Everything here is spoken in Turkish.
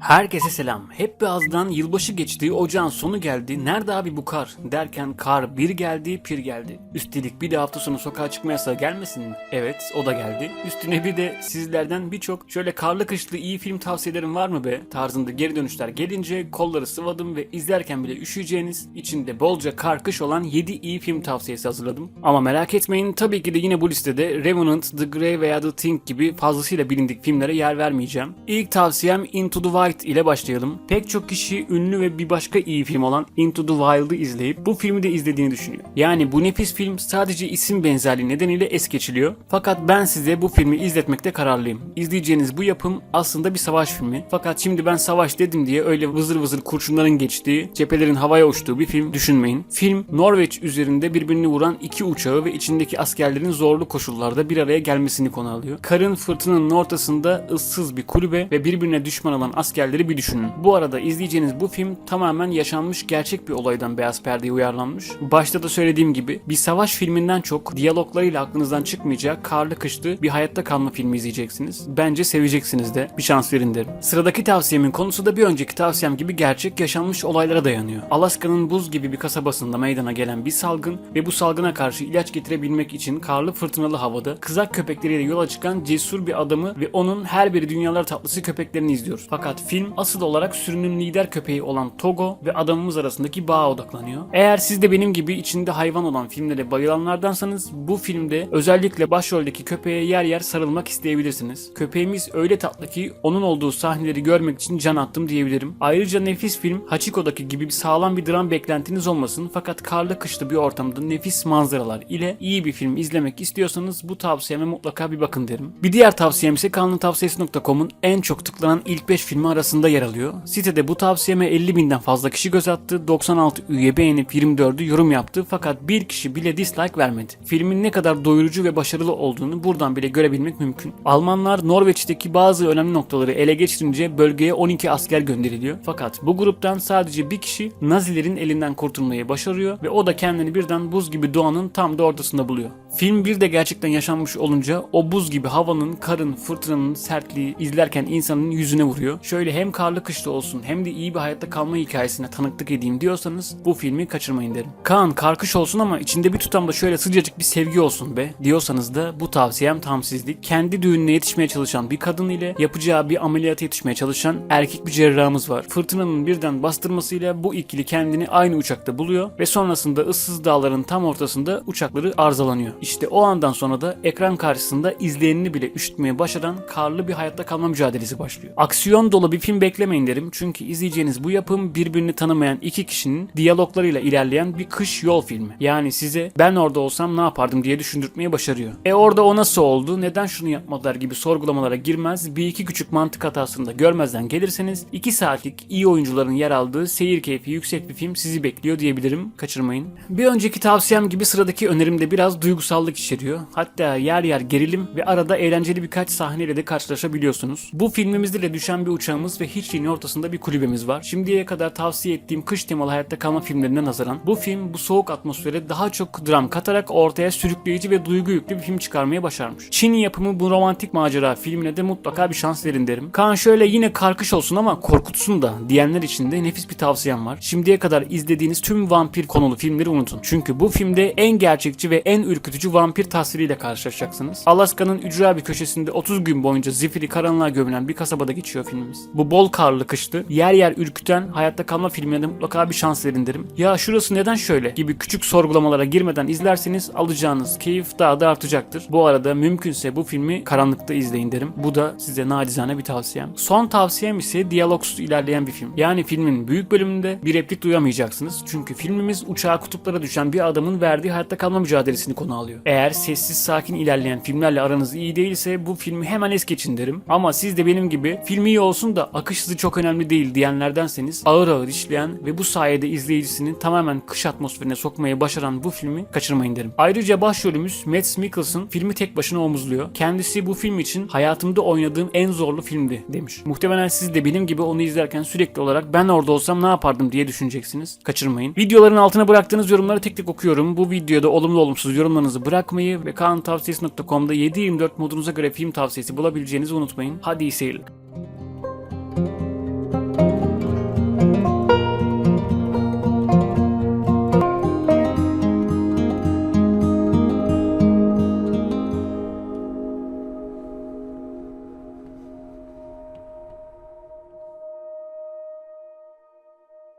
Herkese selam. Hep birazdan yılbaşı geçti, ocağın sonu geldi. Nerede abi bu kar? Derken kar bir geldi, pir geldi. Üstelik bir de hafta sonu sokağa çıkma yasağı gelmesin mi? Evet, o da geldi. Üstüne bir de sizlerden birçok şöyle karlı kışlı iyi film tavsiyelerim var mı be? Tarzında geri dönüşler gelince kolları sıvadım ve izlerken bile üşüyeceğiniz, içinde bolca kar kış olan 7 iyi film tavsiyesi hazırladım. Ama merak etmeyin tabii ki de yine bu listede Revenant, The Grey veya The Thing gibi fazlasıyla bilindik filmlere yer vermeyeceğim. İlk tavsiyem Into the Wild ile başlayalım. Pek çok kişi ünlü ve bir başka iyi film olan Into the Wild'ı izleyip bu filmi de izlediğini düşünüyor. Yani bu nefis film sadece isim benzerliği nedeniyle es geçiliyor. Fakat ben size bu filmi izletmekte kararlıyım. İzleyeceğiniz bu yapım aslında bir savaş filmi. Fakat şimdi ben savaş dedim diye öyle vızır vızır kurşunların geçtiği, cephelerin havaya uçtuğu bir film düşünmeyin. Film Norveç üzerinde birbirini vuran iki uçağı ve içindeki askerlerin zorlu koşullarda bir araya gelmesini konu alıyor. Karın fırtınanın ortasında ıssız bir kulübe ve birbirine düşman olan askerleri bir düşünün. Bu arada izleyeceğiniz bu film tamamen yaşanmış gerçek bir olaydan beyaz perdeye uyarlanmış. Başta da söylediğim gibi bir savaş filminden çok diyaloglarıyla aklınızdan çıkmayacak karlı kışlı bir hayatta kalma filmi izleyeceksiniz. Bence seveceksiniz de bir şans verin derim. Sıradaki tavsiyemin konusu da bir önceki tavsiyem gibi gerçek yaşanmış olaylara dayanıyor. Alaska'nın buz gibi bir kasabasında meydana gelen bir salgın ve bu salgına karşı ilaç getirebilmek için karlı fırtınalı havada kızak köpekleriyle yola çıkan cesur bir adamı ve onun her biri dünyalar tatlısı köpeklerini izliyoruz. Fakat film asıl olarak sürünün lider köpeği olan Togo ve adamımız arasındaki bağa odaklanıyor. Eğer siz de benim gibi içinde hayvan olan filmlere bayılanlardansanız bu filmde özellikle başroldeki köpeğe yer yer sarılmak isteyebilirsiniz. Köpeğimiz öyle tatlı ki onun olduğu sahneleri görmek için can attım diyebilirim. Ayrıca nefis film Hachiko'daki gibi bir sağlam bir dram beklentiniz olmasın fakat karlı kışlı bir ortamda nefis manzaralar ile iyi bir film izlemek istiyorsanız bu tavsiyeme mutlaka bir bakın derim. Bir diğer tavsiyem ise kanlıtavsiyesi.com'un en çok tıklanan ilk 5 filmi arasında yer alıyor. Sitede bu tavsiyeme 50 binden fazla kişi göz attı, 96 üye beğenip 24'ü yorum yaptı fakat bir kişi bile dislike vermedi. Filmin ne kadar doyurucu ve başarılı olduğunu buradan bile görebilmek mümkün. Almanlar Norveç'teki bazı önemli noktaları ele geçirince bölgeye 12 asker gönderiliyor. Fakat bu gruptan sadece bir kişi Nazilerin elinden kurtulmayı başarıyor ve o da kendini birden buz gibi doğanın tam da ortasında buluyor. Film bir de gerçekten yaşanmış olunca o buz gibi havanın, karın, fırtınanın sertliği izlerken insanın yüzüne vuruyor. Şöyle hem karlı kışlı olsun hem de iyi bir hayatta kalma hikayesine tanıklık edeyim diyorsanız bu filmi kaçırmayın derim. Kaan karkış olsun ama içinde bir tutamda şöyle sıcacık bir sevgi olsun be diyorsanız da bu tavsiyem tam sizlik. Kendi düğününe yetişmeye çalışan bir kadın ile yapacağı bir ameliyata yetişmeye çalışan erkek bir cerrahımız var. Fırtınanın birden bastırmasıyla bu ikili kendini aynı uçakta buluyor ve sonrasında ıssız dağların tam ortasında uçakları arızalanıyor. İşte o andan sonra da ekran karşısında izleyenini bile üşütmeye başaran karlı bir hayatta kalma mücadelesi başlıyor. Aksiyon dolu bir film beklemeyin derim çünkü izleyeceğiniz bu yapım birbirini tanımayan iki kişinin diyaloglarıyla ilerleyen bir kış yol filmi. Yani size ben orada olsam ne yapardım diye düşündürtmeyi başarıyor. E orada o nasıl oldu, neden şunu yapmadılar gibi sorgulamalara girmez, bir iki küçük mantık hatasını da görmezden gelirseniz 2 saatlik iyi oyuncuların yer aldığı seyir keyfi yüksek bir film sizi bekliyor diyebilirim. Kaçırmayın. Bir önceki tavsiyem gibi sıradaki önerimde biraz duygusallık içeriyor. Hatta yer yer gerilim ve arada eğlenceli birkaç sahneyle de karşılaşabiliyorsunuz. Bu filmimizde de düşen bir uçağımız ve hiçliğin ortasında bir kulübemiz var. Şimdiye kadar tavsiye ettiğim kış temalı hayatta kalma filmlerine nazaran bu film bu soğuk atmosfere daha çok dram katarak ortaya sürükleyici ve duygu yüklü bir film çıkarmaya başarmış. Çin yapımı bu romantik macera filmine de mutlaka bir şans verin derim. Kaan şöyle yine karkış olsun ama korkutsun da diyenler için de nefis bir tavsiyem var. Şimdiye kadar izlediğiniz tüm vampir konulu filmleri unutun. Çünkü bu filmde en gerçekçi ve en ürkütücü vampir tasviriyle karşılaşacaksınız. Alaska'nın ücra bir köşesinde 30 gün boyunca zifiri karanlığa gömülen bir kasabada geçiyor filmimiz. Bu bol karlı kışlı, yer yer ürküten hayatta kalma filmine de mutlaka bir şans verin derim. Ya şurası neden şöyle gibi küçük sorgulamalara girmeden izlerseniz alacağınız keyif daha da artacaktır. Bu arada mümkünse bu filmi karanlıkta izleyin derim. Bu da size nacizane bir tavsiyem. Son tavsiyem ise diyalogsuz ilerleyen bir film. Yani filmin büyük bölümünde bir replik duyamayacaksınız. Çünkü filmimiz uçağa kutuplara düşen bir adamın verdiği hayatta kalma mücadelesini konu alıyor. Eğer sessiz sakin ilerleyen filmlerle aranız iyi değilse bu filmi hemen es geçin derim. Ama siz de benim gibi film iyi olsun da akış hızı çok önemli değil diyenlerdenseniz ağır ağır işleyen ve bu sayede izleyicisini tamamen kış atmosferine sokmayı başaran bu filmi kaçırmayın derim. Ayrıca başrolümüz Matt Mikkelsen filmi tek başına omuzluyor. Kendisi bu film için hayatımda oynadığım en zorlu filmdi demiş. Muhtemelen siz de benim gibi onu izlerken sürekli olarak ben orada olsam ne yapardım diye düşüneceksiniz. Kaçırmayın. Videoların altına bıraktığınız yorumları tek tek okuyorum. Bu videoda olumlu olumsuz yorumlarınızı bırakmayı ve kaantavsiyesi.com'da 7-24 modunuza göre film tavsiyesi bulabileceğinizi unutmayın. Hadi iyi seyirler.